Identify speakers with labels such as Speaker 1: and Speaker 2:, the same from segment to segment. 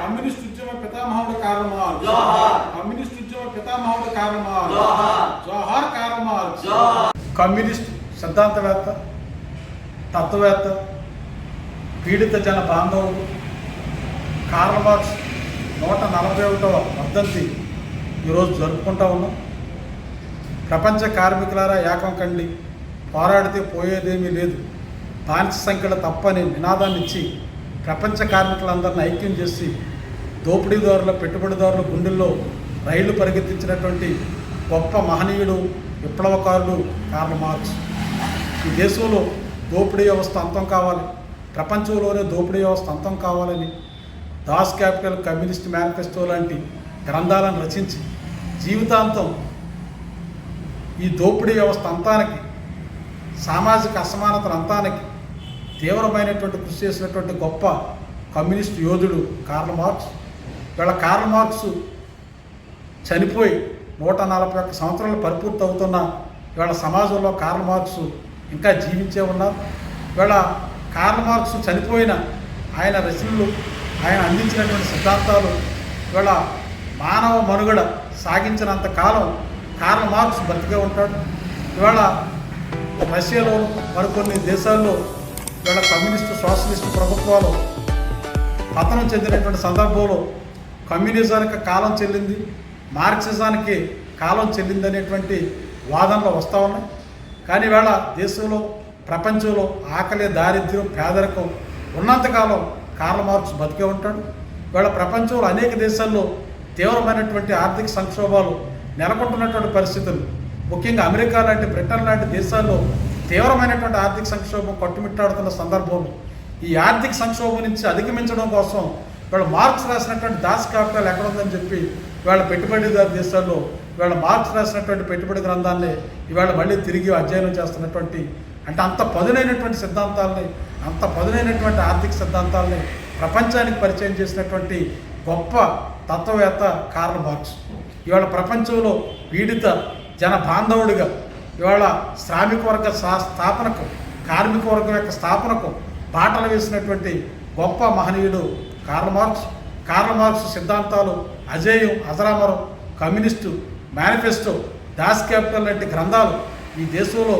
Speaker 1: Communist ఉద్యమ పితామహుడు కారణమార్ communist ఉద్యమ పితామహుడు కారణమార్ జోహార్. కారణమార్ కమ్యూనిస్ట్ సిద్ధాంతవేత్త తత్వవేత్త పీడిత జన బాంధవులు కార్లమార్క్స్ నూట నలభై ఒకటో వర్ధంతి ఈరోజు జరుపుకుంటా ఉన్నాం. ప్రపంచ కార్మికులారా ఏకం కండి పోరాడితే పోయేదేమీ లేదు. బానిస సంఖ్యలు తప్పని నినాదాన్ని ఇచ్చి ప్రపంచ కార్మికులందరిని ఐక్యం చేసి దోపిడీదారుల పెట్టుబడిదారుల గుండెల్లో రైళ్ళు పరిగెత్తించినటువంటి గొప్ప మహనీయుడు విప్లవకారుడు కార్ల మార్క్స్. ఈ దేశంలో దోపిడీ వ్యవస్థ అంతం కావాలి. ప్రపంచంలోనే దోపిడీ వ్యవస్థ అంతం కావాలని దాస్ క్యాపిటల్ కమ్యూనిస్ట్ మేనిఫెస్టో లాంటి గ్రంథాలను రచించి జీవితాంతం ఈ దోపిడీ వ్యవస్థ అంతానికి సామాజిక అసమానతల అంతానికి తీవ్రమైనటువంటి కృషి చేసినటువంటి గొప్ప కమ్యూనిస్ట్ యోధుడు కార్ల్ మార్క్స్. వీళ్ళ కార్ల్ మార్క్స్ చనిపోయి నూట నలభై ఒక్క సంవత్సరాలు పరిపూర్తి అవుతున్న వీళ్ళ సమాజంలో కార్ల్ మార్క్స్ ఇంకా జీవించే ఉన్నారు. వీళ్ళ కార్ల్ మార్క్స్ చనిపోయిన ఆయన రచనలు ఆయన అందించినటువంటి సిద్ధాంతాలు వీళ్ళ మానవ మనుగడ సాగించినంత కాలం కార్ల్ మార్క్స్ బతికే ఉంటాడు. ఇవాళ రష్యాలో మరికొన్ని దేశాల్లో ఇవాళ కమ్యూనిస్టు సోషలిస్టు ప్రభుత్వాలు పతనం చెందినటువంటి సందర్భంలో కమ్యూనిజానికి కాలం చెల్లింది మార్క్సిజానికి కాలం చెల్లింది అనేటువంటి వాదనలు వస్తూ ఉన్నాయి. కానీ వేళ దేశంలో ప్రపంచంలో ఆకలి దారిద్ర్యం పేదరికం ఉన్నంతకాలం కార్ల మార్క్స్ బతికే ఉంటాడు. వేళ ప్రపంచంలో అనేక దేశాల్లో తీవ్రమైనటువంటి ఆర్థిక సంక్షోభాలు నెలకొంటున్నటువంటి పరిస్థితులు. ముఖ్యంగా అమెరికా లాంటి బ్రిటన్ లాంటి దేశాల్లో తీవ్రమైనటువంటి ఆర్థిక సంక్షోభం కొట్టుమిట్టాడుతున్న సందర్భంలో ఈ ఆర్థిక సంక్షోభం నుంచి అధిగమించడం కోసం వీళ్ళు మార్క్స్ రాసినటువంటి దాస్ క్యాపిటల్ ఎక్కడ ఉందని చెప్పి వీళ్ళ పెట్టుబడిదారు దేశాల్లో వీళ్ళ మార్క్స్ రాసినటువంటి పెట్టుబడి గ్రంథాన్ని ఇవాళ మళ్ళీ తిరిగి అధ్యయనం చేస్తున్నటువంటి అంటే అంత పదునైనటువంటి సిద్ధాంతాలని అంత పదునైనటువంటి ఆర్థిక సిద్ధాంతాలని ప్రపంచానికి పరిచయం చేసినటువంటి గొప్ప తత్వవేత్త కార్ల్ మార్క్స్. ఇవాళ ప్రపంచంలో పీడిత జన బాంధవుడిగా ఇవాళ శ్రామిక వర్గ సా- స్థాపనకు కార్మిక వర్గం యొక్క స్థాపనకు బాటలు వేసినటువంటి గొప్ప మహనీయుడు కార్ల మార్క్స్. కార్ల మార్క్స్ సిద్ధాంతాలు అజేయం అజరామరం కమ్యూనిస్టు మేనిఫెస్టో దాస్ క్యాపిటల్ లాంటి గ్రంథాలు ఈ దేశంలో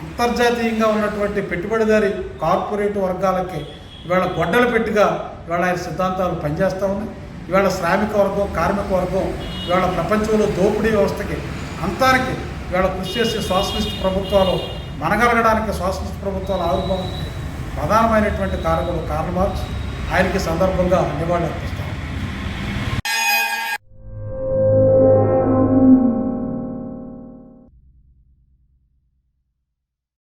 Speaker 1: అంతర్జాతీయంగా ఉన్నటువంటి పెట్టుబడిదారి కార్పొరేట్ వర్గాలకి ఇవాళ గొడ్డలు పెట్టిగా ఇవాళ ఆయన సిద్ధాంతాలు పనిచేస్తూ ఉన్నాయి. ఇవాళ శ్రామిక వర్గం కార్మిక వర్గం ఇవాళ ప్రపంచంలో దోపిడీ వ్యవస్థకి అంతానికి ఇవాళ కృషి చేసే సోషలిస్ట్ ప్రభుత్వాలు మనగలగడానికి సోషలిస్ట్ ప్రభుత్వాలు ఆవిర్భావం ప్రధానమైనటువంటి కారణాలు కార్ల్ మార్క్స్ ఆయనకి సందర్భంగా నివాళులు అర్పిస్తారు